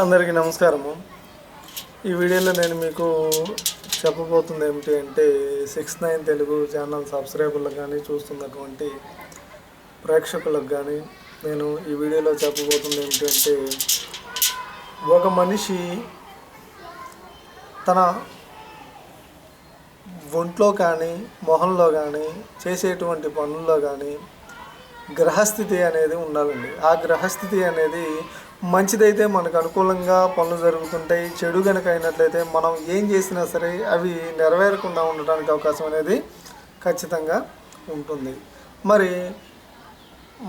అందరికీ నమస్కారము. ఈ వీడియోలో నేను మీకు చెప్పబోతుంది ఏమిటి అంటే సిక్స్ నైన్ తెలుగు ఛానల్ సబ్స్క్రైబర్లకు కానీ చూస్తున్నటువంటి ప్రేక్షకులకు కానీ నేను ఈ వీడియోలో చెప్పబోతుంది ఏమిటి అంటే ఒక మనిషి తన ఒంట్లో కానీ మొహంలో కానీ చేసేటువంటి పనుల్లో కానీ గ్రహస్థితి అనేది ఉండాలండి. ఆ గ్రహస్థితి అనేది మంచిదైతే మనకు అనుకూలంగా పనులు జరుగుతుంటాయి చెడు కనుక అయినట్లయితే మనం ఏం చేసినా సరే అవి నెరవేరకుండా ఉండడానికి అవకాశం అనేది ఖచ్చితంగా ఉంటుంది. మరి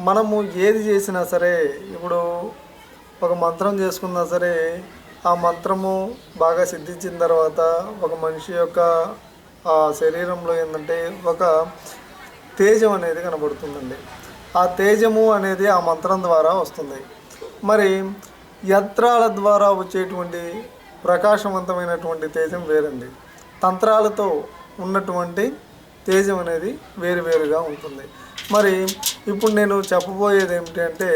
మనము ఏది చేసినా సరే ఇప్పుడు ఒక మంత్రం చేసుకున్నా సరే ఆ మంత్రము బాగా సిద్ధించిన తర్వాత ఒక మనిషి యొక్క ఆ శరీరంలో ఏంటంటే ఒక తేజం అనేది కనబడుతుందండి. ఆ తేజము అనేది ఆ మంత్రం ద్వారా వస్తుంది. మరి యంత్రాల ద్వారా వచ్చేటువంటి ప్రకాశవంతమైనటువంటి తేజం వేరండి. తంత్రాలతో ఉన్నటువంటి తేజం అనేది వేరువేరుగా ఉంటుంది. మరి ఇప్పుడు నేను చెప్పబోయేది ఏమిటి అంటే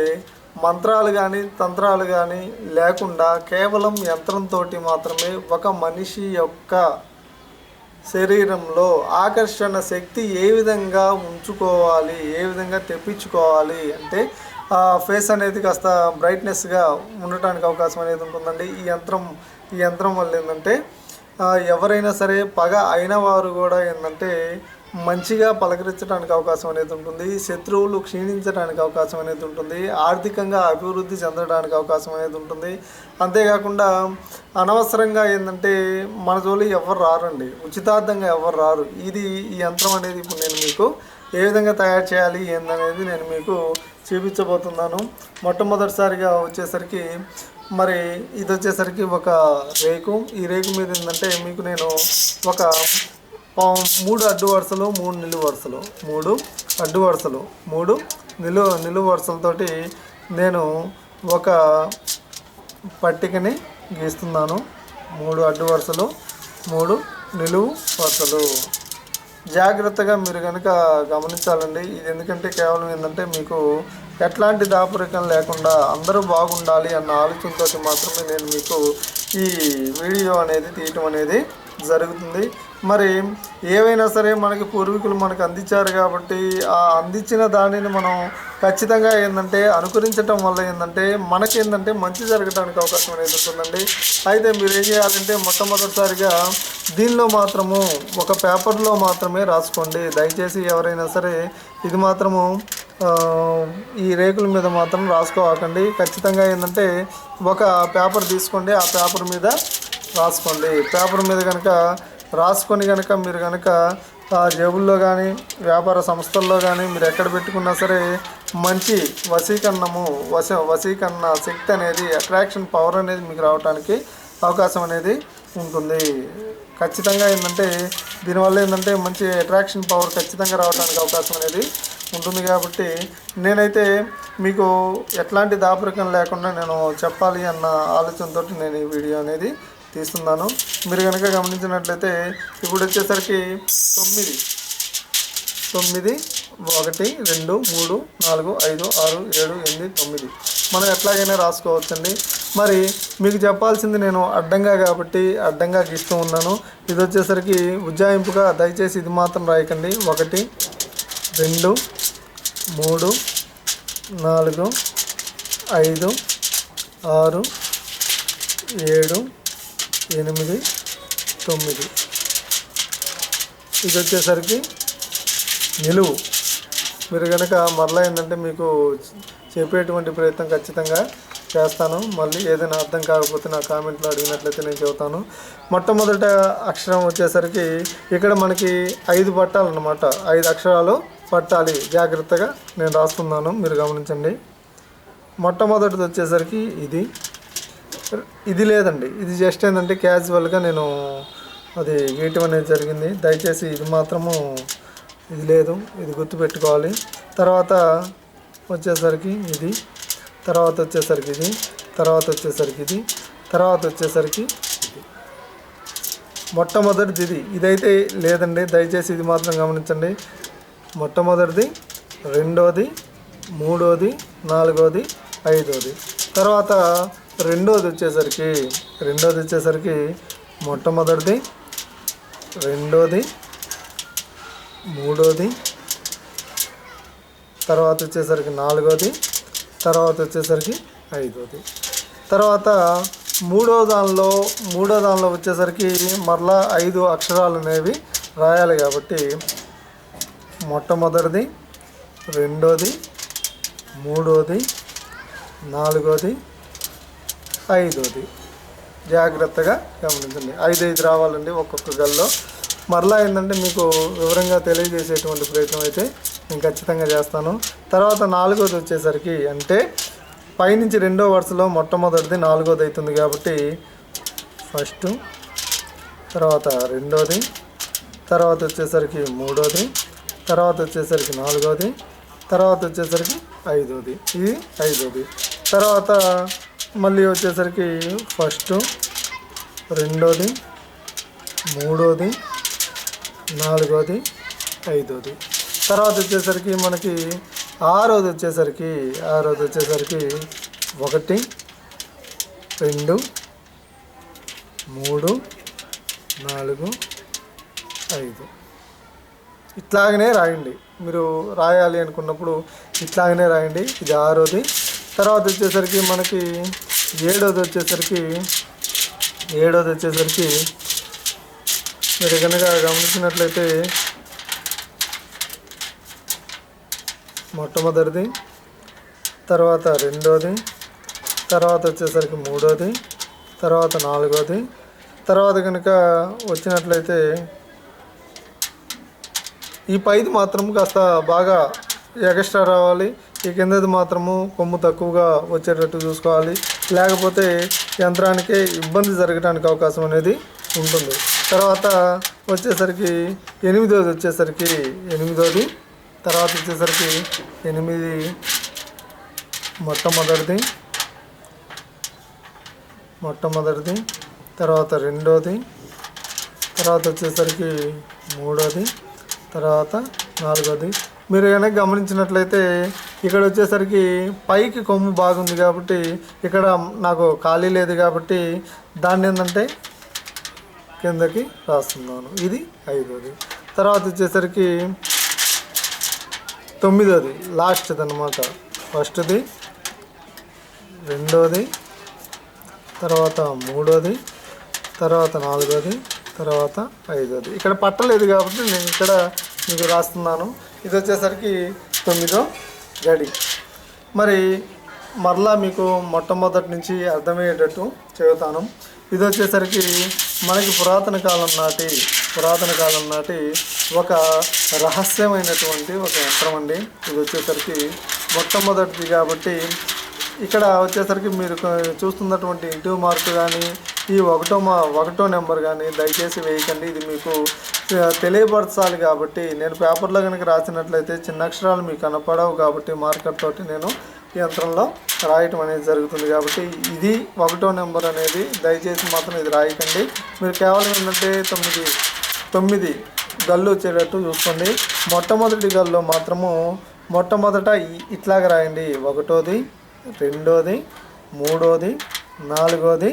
మంత్రాలు కానీ తంత్రాలు కానీ లేకుండా కేవలం యంత్రంతో మాత్రమే ఒక మనిషి యొక్క శరీరంలో ఆకర్షణ శక్తి ఏ విధంగా ఉంచుకోవాలి ఏ విధంగా తెప్పించుకోవాలి అంటే ఫేస్ అనేది కాస్త బ్రైట్నెస్గా ఉండటానికి అవకాశం అనేది ఉంటుందండి. ఈ యంత్రం ఈ యంత్రం వల్ల ఏంటంటే ఎవరైనా సరే పగ అయిన వారు కూడా ఏంటంటే మంచిగా పలకరించడానికి అవకాశం అనేది ఉంటుంది. శత్రువులు క్షీణించడానికి అవకాశం అనేది ఉంటుంది. ఆర్థికంగా అభివృద్ధి చెందడానికి అవకాశం అనేది ఉంటుంది. అంతేకాకుండా అనవసరంగా ఏంటంటే మన జోలి ఎవరు రారండి. ఉచితార్థంగా ఎవరు రారు. ఇది ఈ యంత్రం అనేది ఇప్పుడు నేను మీకు ఏ విధంగా తయారు చేయాలి ఏందనేది నేను మీకు చూపించబోతున్నాను. మొట్టమొదటిసారిగా వచ్చేసరికి మరి ఇది వచ్చేసరికి ఒక రేకు. ఈ రేకు మీద ఏంటంటే మీకు నేను ఒక మూడు అడ్డు వరుసలు మూడు నిలువు వరుసలు మూడు అడ్డు వరుసలు మూడు నిలువ నిలువు వరుసలతోటి నేను ఒక పట్టికని గీస్తున్నాను. మూడు అడ్డు వరుసలు మూడు నిలువు వరుసలు. జాగ్రత్తగా మీరు కనుక గమనించాలండి. ఇది ఎందుకంటే కేవలం ఏంటంటే మీకు ఎట్లాంటి దాపరికం లేకుండా అందరూ బాగుండాలి అన్న ఆలోచనతో మాత్రమే నేను మీకు ఈ వీడియో అనేది తీయటం అనేది జరుగుతుంది. మరి ఏవైనా సరే మనకి పూర్వీకులు మనకు అందించారు కాబట్టి ఆ అందించిన దానిని మనం ఖచ్చితంగా ఏంటంటే అనుకరించటం వల్ల ఏంటంటే మనకి ఏంటంటే మంచి జరగడానికి అవకాశం అనేది ఉంటుందండి. అయితే మీరు ఏం చేయాలంటే మొట్టమొదటిసారిగా దీనిలో మాత్రము ఒక పేపర్లో మాత్రమే రాసుకోండి. దయచేసి ఎవరైనా సరే ఇది మాత్రము ఈ రేకుల మీద మాత్రం రాసుకోవాకండి ఖచ్చితంగా ఏంటంటే ఒక పేపర్ తీసుకోండి. ఆ పేపర్ మీద రాసుకోండి. పేపర్ మీద కనుక రాసుకొని కనుక మీరు కనుక ఆ జేబుల్లో కానీ వ్యాపార సంస్థల్లో కానీ మీరు ఎక్కడ పెట్టుకున్నా సరే మంచి వశీకరణము వశ వశీకరణ శక్తి అనేది అట్రాక్షన్ పవర్ అనేది మీకు రావడానికి అవకాశం అనేది ఉంటుంది. ఖచ్చితంగా ఏంటంటే దీనివల్ల ఏంటంటే మంచి అట్రాక్షన్ పవర్ ఖచ్చితంగా రావడానికి అవకాశం అనేది ఉంటుంది కాబట్టి నేనైతే మీకు ఎట్లాంటి దాపరికం లేకుండా నేను చెప్పాలి అన్న ఆలోచనతో నేను ఈ వీడియో అనేది తీస్తున్నాను. మీరు కనుక గమనించినట్లయితే ఇప్పుడు వచ్చేసరికి తొమ్మిది. తొమ్మిది ఒకటి రెండు మూడు నాలుగు ఐదు ఆరు ఏడు ఎనిమిది తొమ్మిది. మనం ఎట్లాగైనా రాసుకోవచ్చండి. మరి మీకు చెప్పాల్సింది నేను అడ్డంగా కాబట్టి అడ్డంగా గీస్తూ ఉన్నాను. ఇది వచ్చేసరికి ఉజ్జాయింపుగా దయచేసి ఇది మాత్రం రాయకండి. ఒకటి రెండు మూడు నాలుగు ఐదు ఆరు ఏడు ఎనిమిది తొమ్మిది. ఇది వచ్చేసరికి నిలువు. మీరు కనుక మరలా ఏంటంటే మీకు చెప్పేటువంటి ప్రయత్నం ఖచ్చితంగా చేస్తాను. మళ్ళీ ఏదైనా అర్థం కాకపోతే నా కామెంట్లో అడిగినట్లయితే నేను చెబుతాను. మొట్టమొదట అక్షరం వచ్చేసరికి ఇక్కడ మనకి ఐదు పట్టాలు అన్నమాట. ఐదు అక్షరాలు పట్టాలి. జాగ్రత్తగా నేను రాస్తున్నాను. మీరు గమనించండి. మొట్టమొదటిది వచ్చేసరికి ఇది. ఇది లేదండి. ఇది జస్ట్ ఏంటంటే క్యాజువల్గా నేను అది గీయటం అనేది జరిగింది. దయచేసి ఇది మాత్రము ఇది లేదు. ఇది గుర్తుపెట్టుకోవాలి. తర్వాత వచ్చేసరికి ఇది తర్వాత వచ్చేసరికి ఇది తర్వాత వచ్చేసరికి ఇది తర్వాత వచ్చేసరికి ఇది. మొట్టమొదటిది ఇది. ఇదైతే లేదండి. దయచేసి ఇది మాత్రం గమనించండి. మొట్టమొదటిది రెండోది మూడోది నాలుగోది ఐదోది. తర్వాత రెండోది వచ్చేసరికి రెండోది వచ్చేసరికి మొట్టమొదటిది రెండోది మూడోది తర్వాత వచ్చేసరికి నాలుగోది తర్వాత వచ్చేసరికి ఐదోది. తర్వాత మూడో దానిలో మూడో దానిలో వచ్చేసరికి మరలా ఐదు అక్షరాలు అనేవి రాయాలి కాబట్టి మొట్టమొదటిది రెండోది మూడోది నాలుగోది ఐదోది. జాగ్రత్తగా గమనించండి. ఐదు ఐదు రావాలండి ఒక్కొక్క గల్లో. మరలా ఏంటంటే మీకు వివరంగా తెలియజేసేటువంటి ప్రయత్నం అయితే నేను ఖచ్చితంగా చేస్తాను. తర్వాత నాలుగోది వచ్చేసరికి అంటే పైనుంచి రెండో వరుసలో మొట్టమొదటిది నాలుగోది అవుతుంది కాబట్టి ఫస్ట్ తర్వాత రెండోది తర్వాత వచ్చేసరికి మూడోది తర్వాత వచ్చేసరికి నాలుగోది తర్వాత వచ్చేసరికి ఐదోది. ఇది ఐదోది. తర్వాత మళ్ళీ వచ్చేసరికి ఫస్ట్ రెండోది మూడోది నాలుగోది ఐదోది. తర్వాత వచ్చేసరికి మనకి ఆరోది వచ్చేసరికి ఆరోది వచ్చేసరికి ఒకటి రెండు మూడు నాలుగు ఐదు. ఇట్లాగనే రాయండి. మీరు రాయాలి అనుకున్నప్పుడు ఇట్లాగనే రాయండి. ఇది ఆరోది. తర్వాత వచ్చేసరికి మనకి ఏడోది వచ్చేసరికి ఏడోది వచ్చేసరికి మీరు కనుక గమనించినట్లయితే మొట్టమొదటిది తర్వాత రెండోది తర్వాత వచ్చేసరికి మూడోది తర్వాత నాలుగోది తర్వాత కనుక వచ్చినట్లయితే ఈ పైది మాత్రం కాస్త బాగా ఎగస్ట్రా రావాలి. ఈ కిందది మాత్రము కొమ్ము తక్కువగా వచ్చేటట్టు చూసుకోవాలి. లేకపోతే యంత్రానికే ఇబ్బంది జరగడానికి అవకాశం అనేది ఉంటుంది. తర్వాత వచ్చేసరికి ఎనిమిదోది వచ్చేసరికి ఎనిమిదోది తర్వాత వచ్చేసరికి ఎనిమిది మొట్టమొదటిది మొట్టమొదటిది తర్వాత రెండోది తర్వాత వచ్చేసరికి మూడోది తర్వాత నాలుగోది మీరు కనుక గమనించినట్లయితే ఇక్కడ వచ్చేసరికి పైకి కొమ్ము బాగుంది కాబట్టి ఇక్కడ నాకు ఖాళీ లేదు కాబట్టి దాన్ని ఏంటంటే కిందకి రాస్తున్నాను. ఇది ఐదోది. తర్వాత వచ్చేసరికి తొమ్మిదోది. లాస్ట్ది అనమాట ఫస్ట్ది రెండోది తర్వాత మూడోది తర్వాత నాలుగోది తర్వాత ఐదోది. ఇక్కడ పట్టలేదు కాబట్టి నేను ఇక్కడ మీకు రాస్తున్నాను. ఇది వచ్చేసరికి తొమ్మిదో గడి. మరి మరలా మీకు మొట్టమొదటి నుంచి అర్థమయ్యేటట్టు చెబుతాను. ఇది వచ్చేసరికి మనకి పురాతన కాలం నాటి పురాతన కాలం నాటి ఒక రహస్యమైనటువంటి ఒక యంత్రం అండి. ఇది వచ్చేసరికి మొట్టమొదటిది కాబట్టి ఇక్కడ వచ్చేసరికి మీరు చూస్తున్నటువంటి ఇంటూ మార్కు కానీ ఈ ఒకటో మా ఒకటో నెంబర్ కానీ దయచేసి వేయకండి. ఇది మీకు తెలియపరచాలి కాబట్టి నేను పేపర్లో కనుక రాసినట్లయితే చిన్న అక్షరాలు మీకు కనపడవు కాబట్టి మార్కర్ తోటి నేను యంత్రంలో రాయటం అనేది జరుగుతుంది కాబట్టి ఇది ఒకటో నెంబర్ అనేది దయచేసి మాత్రం ఇది రాయకండి. మీరు కేవలం ఏంటంటే తొమ్మిది తొమ్మిది గల్లు వచ్చేటట్టు చూసుకోండి. మొట్టమొదటి గల్లో మాత్రము మొట్టమొదట ఇట్లాగ రాయండి. ఒకటోది రెండోది మూడోది నాలుగోది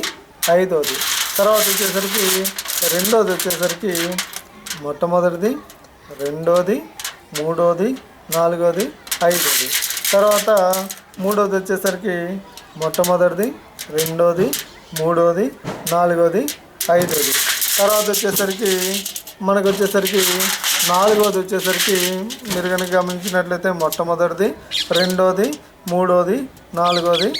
ఐదోది. తర్వాత వచ్చేసరికి రెండోది వచ్చేసరికి మొట్టమొదటిది రెండోది మూడోది నాలుగోది ఐదోది. తర్వాత మూడోది వచ్చేసరికి మొట్టమొదటిది రెండోది మూడోది నాలుగోది ఐదోది. తర్వాత వచ్చేసరికి మనకు వచ్చేసరికి నాలుగోది వచ్చేసరికి మీరు కనుక గమనించినట్లయితే మొట్టమొదటిది రెండోది మూడోది నాలుగోది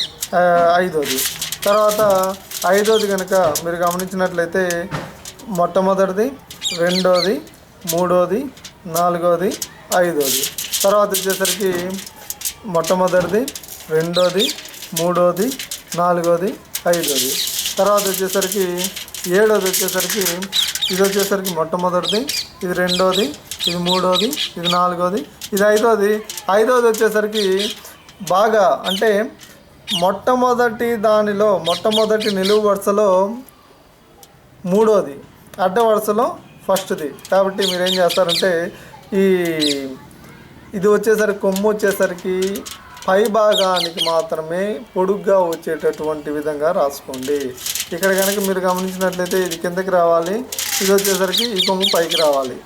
ఐదోది. తర్వాత ఐదోది కనుక మీరు గమనించినట్లయితే మొట్టమొదటిది రెండోది మూడోది నాలుగోది ఐదోది. తర్వాత వచ్చేసరికి మొట్టమొదటిది రెండోది మూడోది నాలుగోది ఐదోది. తర్వాత వచ్చేసరికి ఏడోది వచ్చేసరికి ఇది వచ్చేసరికి మొట్టమొదటిది ఇది రెండోది ఇది మూడోది ఇది నాలుగోది ఇది ఐదోది. ఐదోది వచ్చేసరికి బాగా అంటే మొట్టమొదటి దానిలో మొట్టమొదటి నిలువు వరుసలో మూడోది అడ్డ వరుసలో ఫస్ట్ది. కాబట్టి మీరు ఏం చేస్తారంటే ఈ ఇది వచ్చేసరికి కొమ్ము వచ్చేసరికి పై భాగానికి మాత్రమే పొడుగ్గా వచ్చేటటువంటి విధంగా రాసుకోండి. ఇక్కడ కనుక మీరు గమనించినట్లయితే ఇది కిందకి రావాలి ఇది వచ్చేసరికి ఈ కొమ్ము పైకి రావాలి.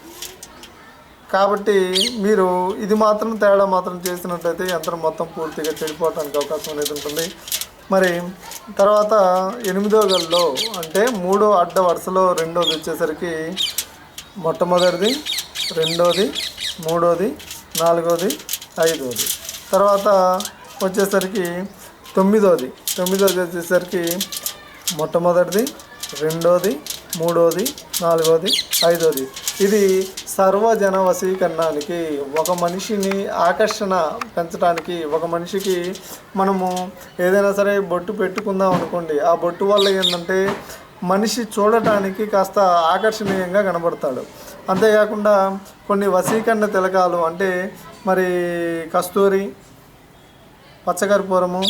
కాబట్టి మీరు ఇది మాత్రం తేడా మాత్రం చేసినట్లయితే యంత్రం మొత్తం పూర్తిగా చెడిపోవడానికి అవకాశం అనేది ఉంటుంది. మరి తర్వాత ఎనిమిదో గల్లో అంటే మూడో అడ్డ వరుసలో రెండోది వచ్చేసరికి మొట్టమొదటిది రెండోది మూడోది నాలుగోది ఐదోది. తర్వాత వచ్చేసరికి తొమ్మిదోది. తొమ్మిదోది వచ్చేసరికి మొట్టమొదటిది రెండోది మూడోది నాలుగోది ఐదోది. ఇది సర్వజన వశీకరణానికి ఒక మనిషిని ఆకర్షణ పెంచడానికి ఒక మనిషికి మనము ఏదైనా సరే బొట్టు పెట్టుకుందాం అనుకోండి. ఆ బొట్టు వల్ల ఏంటంటే మనిషి చూడటానికి కాస్త ఆకర్షణీయంగా కనబడతాడు. అంతేకాకుండా కొన్ని వశీకరణ తిలకాలు అంటే మరి కస్తూరి పచ్చకర్పూరము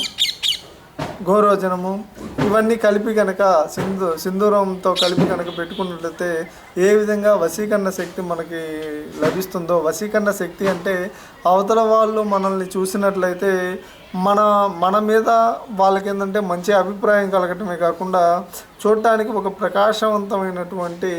గోరోజనము. ఇవన్నీ కలిపి కనుక సింధు సింధూరంతో కలిపి కనుక పెట్టుకున్నట్లయితే ఏ విధంగా వశీకరణ శక్తి మనకి లభిస్తుందో వశీకరణ శక్తి అంటే అవతల వాళ్ళు మనల్ని చూసినట్లయితే మన మన మీద వాళ్ళకి ఏంటంటే మంచి అభిప్రాయం కలగటమే కాకుండా చూడటానికి ఒక ప్రకాశవంతమైనటువంటి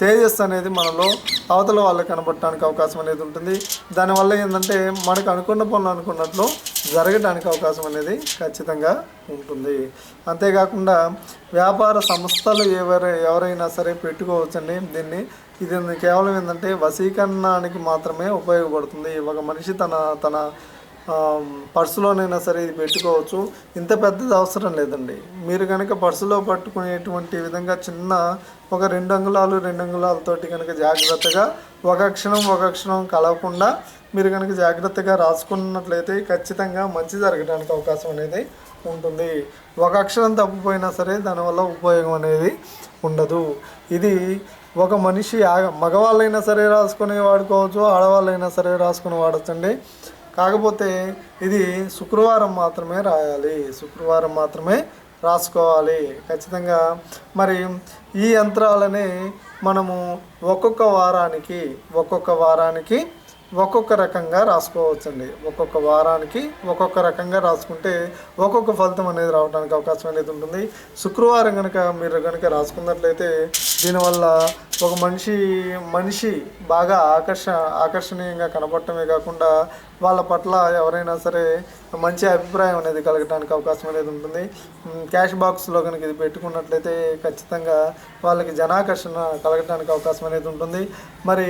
తేజస్ తేజస్సు అనేది మనలో అవతల వాళ్ళకి కనబడటానికి అవకాశం అనేది ఉంటుంది. దానివల్ల ఏంటంటే మనకు అనుకున్న పనులు అనుకున్నట్లు జరగడానికి అవకాశం అనేది ఖచ్చితంగా ఉంటుంది. అంతేకాకుండా వ్యాపార సంస్థలు ఎవరు ఎవరైనా సరే పెట్టుకోవచ్చండి. దీన్ని ఇది కేవలం ఏంటంటే వశీకరణానికి మాత్రమే ఉపయోగపడుతుంది. ఒక మనిషి తన తన పర్సులోనైనా సరే ఇది పెట్టుకోవచ్చు. ఇంత పెద్దది అవసరం లేదండి. మీరు కనుక పర్సులో పట్టుకునేటువంటి విధంగా చిన్న ఒక రెండు అంగుళాలు రెండు అంగుళాలతోటి కనుక జాగ్రత్తగా ఒక అక్షరం ఒక అక్షరం కలవకుండా మీరు కనుక జాగ్రత్తగా రాసుకున్నట్లయితే ఖచ్చితంగా మంచి జరగడానికి అవకాశం అనేది ఉంటుంది. ఒక అక్షరం తప్పిపోయినా సరే దానివల్ల ఉపయోగం అనేది ఉండదు. ఇది ఒక మనిషి మగవాళ్ళైనా సరే రాసుకొని వాడుకోవచ్చు ఆడవాళ్ళైనా సరే రాసుకొని వాడచ్చండి. కాకపోతే ఇది శుక్రవారం మాత్రమే రాయాలి. శుక్రవారం మాత్రమే రాసుకోవాలి. ఖచ్చితంగా మరి ఈ యంత్రాలని మనము ఒక్కొక్క వారానికి ఒక్కొక్క వారానికి ఒక్కొక్క రకంగా రాసుకోవచ్చండి. ఒక్కొక్క వారానికి ఒక్కొక్క రకంగా రాసుకుంటే ఒక్కొక్క ఫలితం అనేది రావడానికి అవకాశం అనేది ఉంటుంది. శుక్రవారం కనుక మీరు కనుక రాసుకున్నట్లయితే దీనివల్ల ఒక మనిషి మనిషి బాగా ఆకర్ష ఆకర్షణీయంగా కనపడటమే కాకుండా వాళ్ళ పట్ల ఎవరైనా సరే మంచి అభిప్రాయం అనేది కలగడానికి అవకాశం అనేది ఉంటుంది. క్యాష్ బాక్స్లో కనుక ఇది పెట్టుకున్నట్లయితే ఖచ్చితంగా వాళ్ళకి జనాకర్షణ కలగడానికి అవకాశం అనేది ఉంటుంది. మరి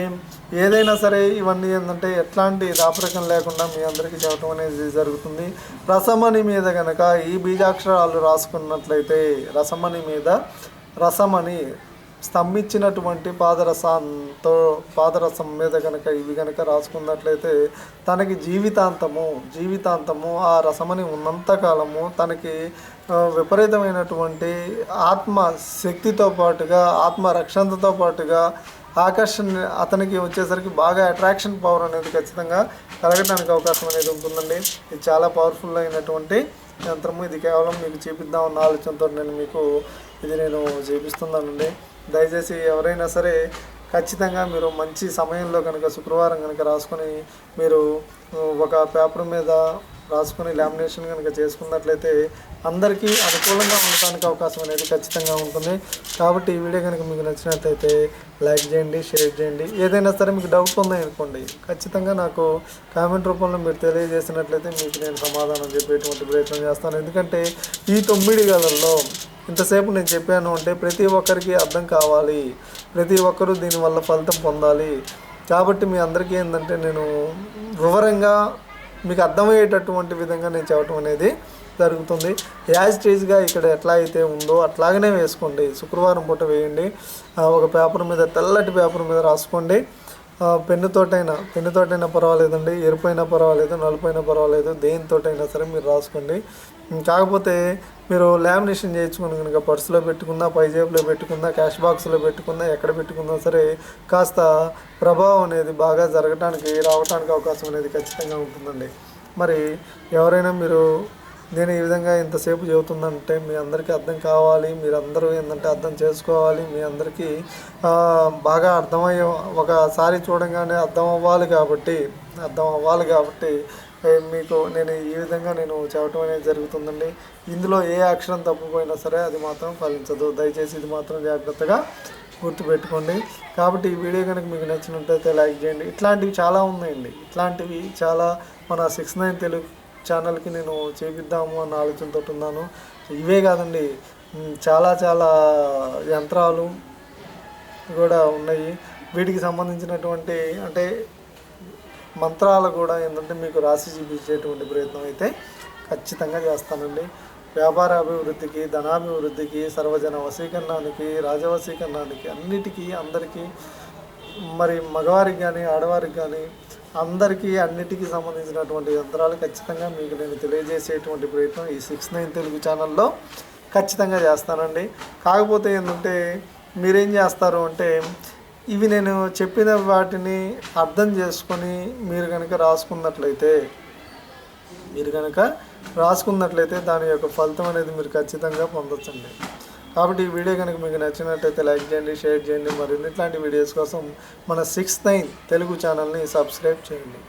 ఏదైనా సరే ఇవన్నీ ఏంటంటే ఎట్లాంటి దాపరికం లేకుండా మీ అందరికీ చెప్పడం అనేది జరుగుతుంది. రసమణి మీద కనుక ఈ బీజాక్షరాలు రాసుకున్నట్లయితే రసమణి మీద రసమణి స్తంభించినటువంటి పాదరసంతో పాదరసం మీద కనుక ఇవి కనుక రాసుకున్నట్లయితే తనకి జీవితాంతము జీవితాంతము ఆ రసమని ఉన్నంత కాలము తనకి విపరీతమైనటువంటి ఆత్మ శక్తితో పాటుగా ఆత్మ రక్షణతో పాటుగా ఆకర్షణ అతనికి వచ్చేసరికి బాగా అట్రాక్షన్ పవర్ అనేది ఖచ్చితంగా కలగడానికి అవకాశం అనేది ఉంటుందండి. ఇది చాలా పవర్ఫుల్ అయినటువంటి యంత్రము. ఇది కేవలం మీకు చూపిద్దామన్న ఆలోచనతో నేను మీకు ఇది నేను చూపిస్తున్నానండి. దయచేసి ఎవరైనా సరే ఖచ్చితంగా మీరు మంచి సమయంలో కనుక శుక్రవారం కనుక రాసుకొని మీరు ఒక పేపర్ మీద రాసుకొని లామినేషన్ కనుక చేసుకున్నట్లయితే అందరికీ అనుకూలంగా ఉండటానికి అవకాశం అనేది ఖచ్చితంగా ఉంటుంది. కాబట్టి ఈ వీడియో కనుక మీకు నచ్చినట్లయితే లైక్ చేయండి షేర్ చేయండి. ఏదైనా సరే మీకు డౌట్ ఉందనుకోండి ఖచ్చితంగా నాకు కామెంట్ రూపంలో మీరు తెలియజేసినట్లయితే మీకు నేను సమాధానం చెప్పేటువంటి ప్రయత్నం చేస్తాను. ఎందుకంటే ఈ తొమ్మిది గదుల్లో ఇంతసేపు నేను చెప్పాను అంటే ప్రతి ఒక్కరికి అర్థం కావాలి. ప్రతి ఒక్కరూ దీనివల్ల ఫలితం పొందాలి. కాబట్టి మీ అందరికీ ఏంటంటే నేను వివరంగా మీకు అర్థమయ్యేటటువంటి విధంగా నేను చెప్పడం అనేది జరుగుతుంది. యాజ్ టీజ్గా ఇక్కడ ఎట్లా అయితే ఉందో అట్లాగనే వేసుకోండి. శుక్రవారం పూట వేయండి. ఒక పేపర్ మీద తెల్లటి పేపర్ మీద రాసుకోండి. పెన్నుతోటైనా పెన్నుతోటైనా పర్వాలేదండి. ఎరుపైనా పర్వాలేదు నలుపైనా పర్వాలేదు. దేనితోటైనా సరే మీరు రాసుకోండి. కాకపోతే మీరు లామినేషన్ చేయించుకుని కనుక పర్సులో పెట్టుకున్నా పైజేబులో పెట్టుకున్నా క్యాష్ బాక్స్లో పెట్టుకున్నా ఎక్కడ పెట్టుకున్నా సరే కాస్త ప్రభావం అనేది బాగా జరగటానికి రావడానికి అవకాశం అనేది ఖచ్చితంగా ఉంటుందండి. మరి ఎవరైనా మీరు నేను ఈ విధంగా ఇంతసేపు చెబుతుందంటే మీ అందరికీ అర్థం కావాలి మీరందరూ ఏంటంటే అర్థం చేసుకోవాలి మీ అందరికీ బాగా అర్థమయ్యే ఒకసారి చూడంగానే అర్థం అవ్వాలి కాబట్టి అర్థం అవ్వాలి కాబట్టి మీకు నేను ఈ విధంగా నేను చెప్పడం అనేది జరుగుతుందండి. ఇందులో ఏ అక్షరం తప్పిపోయినా సరే అది మాత్రం ఫలించదు. దయచేసి ఇది మాత్రం జాగ్రత్తగా గుర్తుపెట్టుకోండి. కాబట్టి ఈ వీడియో కనుక మీకు నచ్చినట్లయితే లైక్ చేయండి. ఇట్లాంటివి చాలా ఉన్నాయండి. ఇట్లాంటివి చాలా మన సిక్స్ నైన్ తెలుగు ఛానల్కి నేను చేపిద్దాము అన్న ఆలోచనతో ఉన్నాను. ఇవే కాదండి చాలా చాలా యంత్రాలు కూడా ఉన్నాయి. వీటికి సంబంధించినటువంటి అంటే మంత్రాలు కూడా ఏంటంటే మీకు రాసి చూపించేటువంటి ప్రయత్నం అయితే ఖచ్చితంగా చేస్తానండి. వ్యాపార అభివృద్ధికి ధనాభివృద్ధికి సర్వజన వశీకరణానికి రాజవశీకరణానికి అన్నిటికీ అందరికీ మరి మగవారికి కానీ ఆడవారికి కానీ అందరికీ అన్నిటికీ సంబంధించినటువంటి యంత్రాలు ఖచ్చితంగా మీకు నేను తెలియజేసేటువంటి ప్రయత్నం ఈ సిక్స్ నైన్ తెలుగు ఛానల్లో ఖచ్చితంగా చేస్తానండి. కాకపోతే ఏంటంటే మీరేం చేస్తారు అంటే ఇవి నేను చెప్పిన వాటిని అర్థం చేసుకొని మీరు కనుక రాసుకున్నట్లయితే మీరు కనుక రాసుకున్నట్లయితే దాని యొక్క ఫలితం అనేది మీరు ఖచ్చితంగా పొందొచ్చండి. కాబట్టి ఈ వీడియో కనుక మీకు నచ్చినట్టయితే లైక్ చేయండి షేర్ చేయండి మరి ఇట్లాంటి వీడియోస్ కోసం మన సిక్స్ నైన్ తెలుగు ఛానల్ని సబ్స్క్రైబ్ చేయండి.